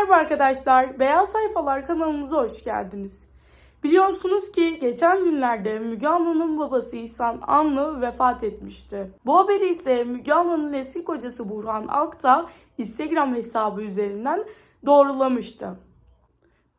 Merhaba arkadaşlar, Beyaz Sayfalar kanalımıza hoş geldiniz. Biliyorsunuz ki geçen günlerde Müge Anlı'nın babası İhsan Anlı vefat etmişti. Bu haberi ise Müge Anlı'nın eski kocası Burhan Akta Instagram hesabı üzerinden doğrulamıştı.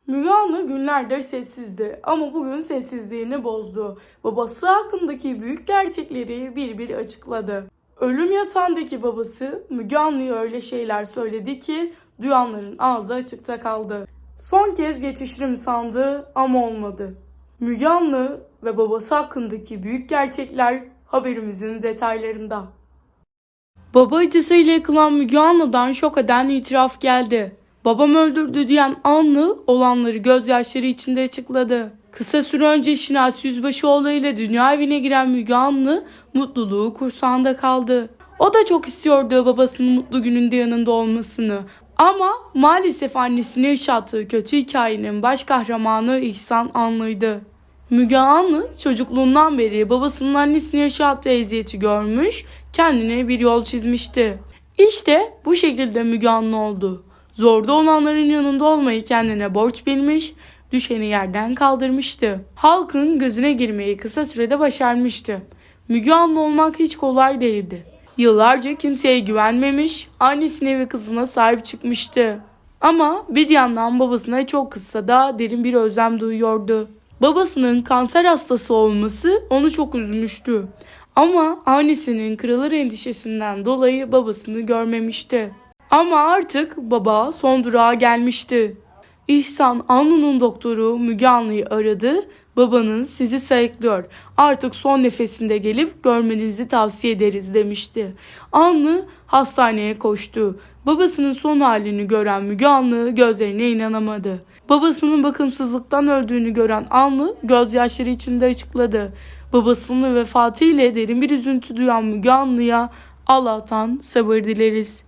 Müge Anlı günlerdir sessizdi ama bugün sessizliğini bozdu. Babası hakkındaki büyük gerçekleri bir bir açıkladı. Ölüm yatağındaki babası Müge Anlı'ya öyle şeyler söyledi ki duyanların ağzı açıkta kaldı. Son kez yetişirim sandı ama olmadı. Müge Anlı ve babası hakkındaki büyük gerçekler haberimizin detaylarında. Baba acısıyla yıkılan Müge Anlı'dan şok eden itiraf geldi. Babam öldürdü diyen Anlı olanları gözyaşları içinde açıkladı. Kısa süre önce Şinas Yüzbaşıoğlu ile dünya evine giren Müge Anlı mutluluğu kursağında kaldı. O da çok istiyordu babasının mutlu gününde yanında olmasını. Ama maalesef annesine yaşattığı kötü hikayenin baş kahramanı İhsan Anlı'ydı. Müge Anlı çocukluğundan beri babasının annesine yaşattığı eziyeti görmüş, kendine bir yol çizmişti. İşte bu şekilde Müge Anlı oldu. Zorda olanların yanında olmayı kendine borç bilmiş, düşeni yerden kaldırmıştı. Halkın gözüne girmeyi kısa sürede başarmıştı. Müge Anlı olmak hiç kolay değildi. Yıllarca kimseye güvenmemiş, annesine ve kızına sahip çıkmıştı. Ama bir yandan babasına çok kısa da derin bir özlem duyuyordu. Babasının kanser hastası olması onu çok üzmüştü. Ama annesinin kırılır endişesinden dolayı babasını görmemişti. Ama artık baba son durağa gelmişti. İhsan Anlı'nın doktoru Müge Anlı'yı aradı. Babanın sizi sayıklıyor. Artık son nefesinde gelip görmenizi tavsiye ederiz demişti. Anlı hastaneye koştu. Babasının son halini gören Müge Anlı gözlerine inanamadı. Babasının bakımsızlıktan öldüğünü gören Anlı gözyaşları içinde açıkladı. Babasının vefatı ile derin bir üzüntü duyan Müge Anlı'ya Allah'tan sabır dileriz.